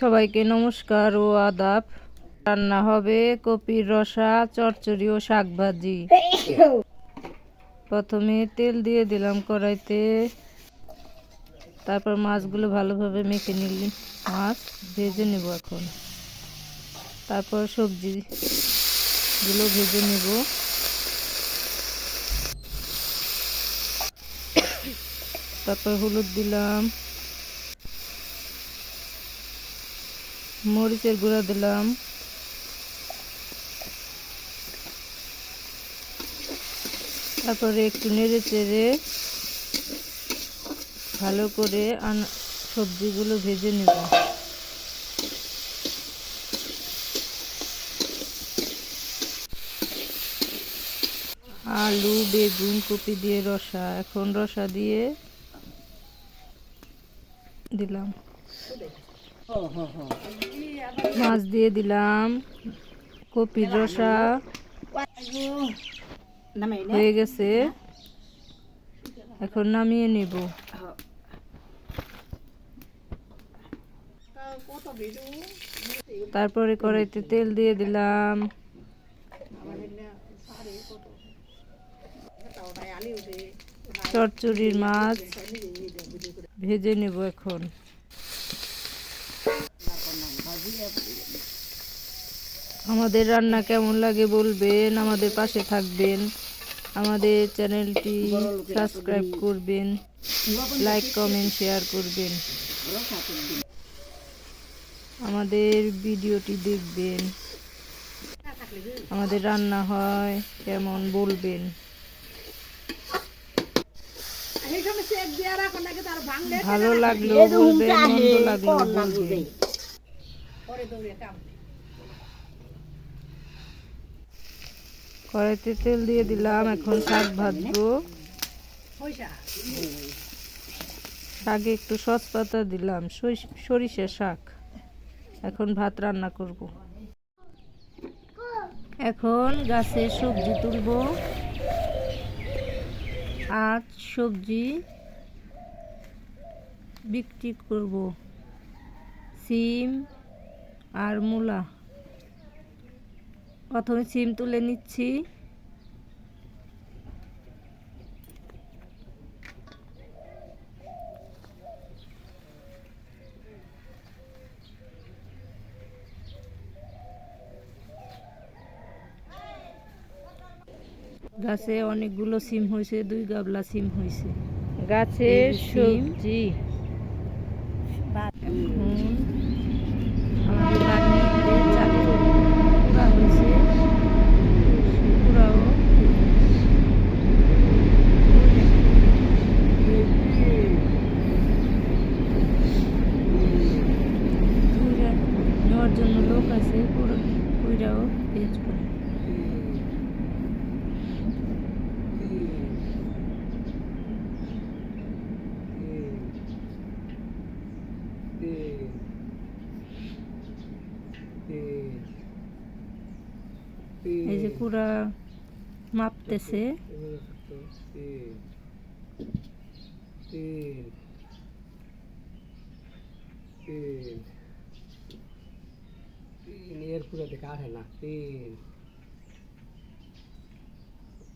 সবাইকে নমস্কার ও আদাব। রান্না হবে কপির রসা, চচ্চড়ি ও শাক ভাজি প্রথমে তেল দিয়ে দিলাম কড়াইতে। তারপর মাছগুলো ভালোভাবে মেখে নিলি। মাছ ভেজে নেব এখন। তারপর সবজিগুলো ভেজে নেব। তারপর হলুদ দিলাম। মরিচের গুঁড়া দিলাম। তারপরে একটু নেড়ে চেড়ে ভালো করে সবজিগুলো ভেজে নেব। আলু, বেগুন, কপি দিয়ে রসা। এখন রসা দিয়ে দিলাম। মাছ দিয়ে দিলাম, কপির রসা হয়ে গেছে। এখন নামিয়ে নেব। তারপরে কড়াইতে তেল দিয়ে দিলাম। চচ্চড়ির মাছ ভেজে নেব এখন। আমাদের রান্না কেমন লাগে বলবেন, আমাদের পাশে থাকবেন, আমাদের চ্যানেলটি সাবস্ক্রাইব করবেন, লাইক, কমেন্ট, শেয়ার করবেন। আমাদের ভিডিওটি দেখবেন। আমাদের রান্না হয় কেমন বলবেন। ভালো লাগল বলবেন, মন্দ লাগল বলবেন। কড়াইতে তেল দিয়ে দিলাম এখন শাক ভাজবো। শাকে একটু সস পাতা দিলাম সরিষ- শাক। এখন ভাত রান্না করব। এখন গাছে সবজি তুলবো। আজ সবজি বিক্রি করব। সিম আর মূলা। প্রথমে সিম তুলে নিচ্ছি। গাছে অনেকগুলো সিম হয়েছে দুই গাবলা সিম হয়েছে। সিম। সবজি এখন আমাদের বাড়িতে চালের কুড়া হয়েছে সেই কুড়াও কুড়া নেওয়ার জন্য লোক আছে কুড়া কুড়াও বেচবো এই যে কুড়া মাপতেছে। এর পুরো দেখা আসে না। তিন।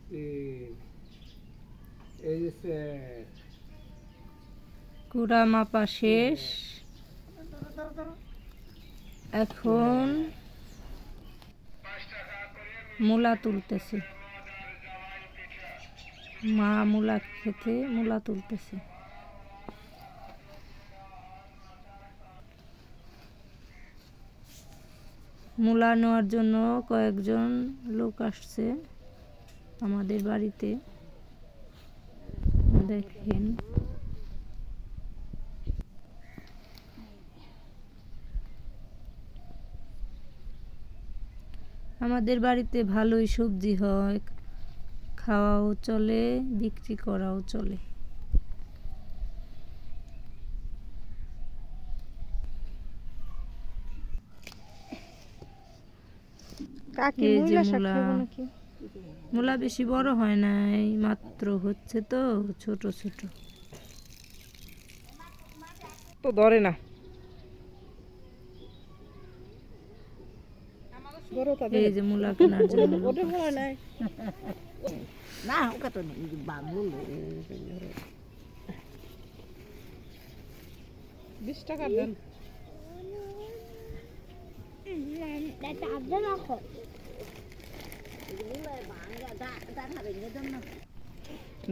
তিন। এই যে কুড়া মাপা শেষ। এখন মূলা তুলতেছে। মা মূলা খেতে মূলা তুলতেছে। মূলা নেওয়ার জন্য কয়েকজন লোক আসছে আমাদের বাড়িতে। দেখেন। আমাদের বাড়িতে ভালোই সবজি হয় খাওয়াও চলে বিক্রি করাও চলে। মূলা বেশি বড় হয় নাই মাত্র হচ্ছে তো ছোট ছোট। তো ধরে না। এই যে মূলা কেনার জন্য না ওকে তো বাবু বিশ টাকা দেন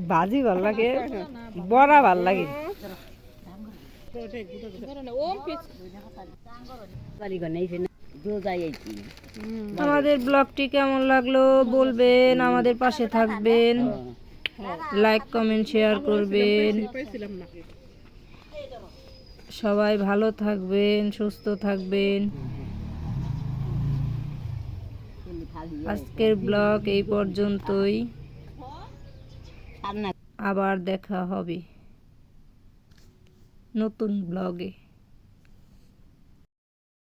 বাজি ভালো লাগে বড়া ভালো লাগে আমাদের ব্লগটি কেমন লাগল বলবেন আমাদের পাশে থাকবেন। লাইক কমেন্ট শেয়ার করবেন। সবাই ভালো থাকবেন সুস্থ থাকবেন। আজকের ব্লগ এই পর্যন্তই। আবার দেখা হবে। নতুন ব্লগে।